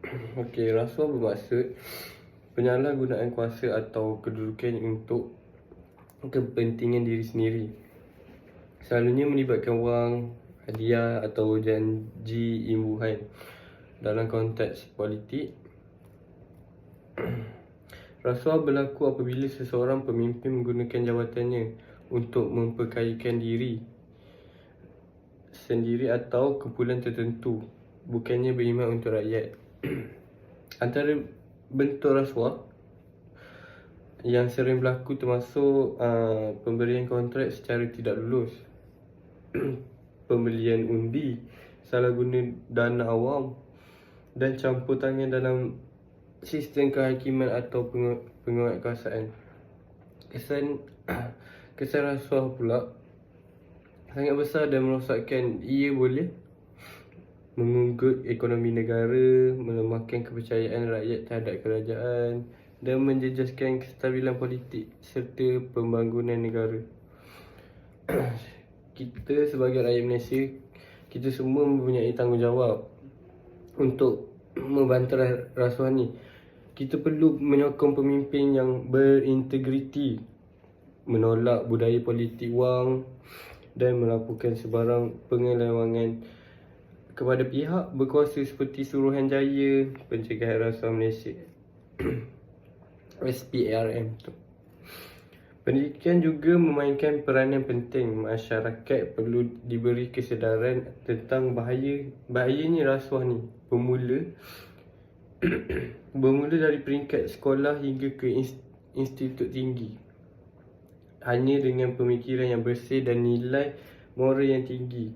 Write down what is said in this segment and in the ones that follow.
Okey, rasuah bermaksud penyalahgunaan kuasa atau kedudukan untuk kepentingan diri sendiri. Selalunya melibatkan wang, hadiah atau janji imbuhan dalam konteks politik. Rasuah berlaku apabila seseorang pemimpin menggunakan jawatannya untuk memperkayakan diri sendiri atau kumpulan tertentu, bukannya berkhidmat untuk rakyat. Antara bentuk rasuah yang sering berlaku termasuk uh, pemberian kontrak secara tidak lulus, pembelian undi, salah guna dana awam dan campur tangan dalam sistem kehakiman atau peng- penguatkuasaan. Kesan kesan rasuah pula sangat besar dan merosakkan ia boleh mengunggut ekonomi negara, melemahkan kepercayaan rakyat terhadap kerajaan dan menjejaskan kestabilan politik serta pembangunan negara. kita sebagai rakyat Malaysia, kita semua mempunyai tanggungjawab untuk membantah rasuah ni. Kita perlu menyokong pemimpin yang berintegriti, menolak budaya politik wang dan melaporkan sebarang pengelewangan kepada pihak berkuasa seperti Suruhanjaya Pencegahan Rasuah Malaysia SPARM tu. Pendidikan juga memainkan peranan penting. Masyarakat perlu diberi kesedaran tentang bahaya bahayanya rasuah ni. Bermula bermula dari peringkat sekolah hingga ke institut tinggi. Hanya dengan pemikiran yang bersih dan nilai moral yang tinggi,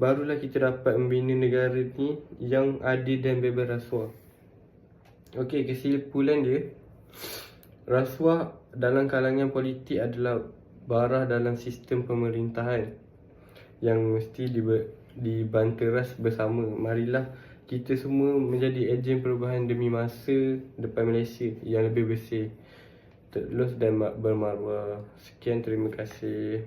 barulah kita dapat membina negara ni yang adil dan bebas rasuah. Okey, kesimpulan dia, rasuah dalam kalangan politik adalah barah dalam sistem pemerintahan yang mesti dibanteras bersama. Marilah kita semua menjadi ejen perubahan demi masa depan Malaysia yang lebih bersih, terus dan bermaruah. Sekian, terima kasih.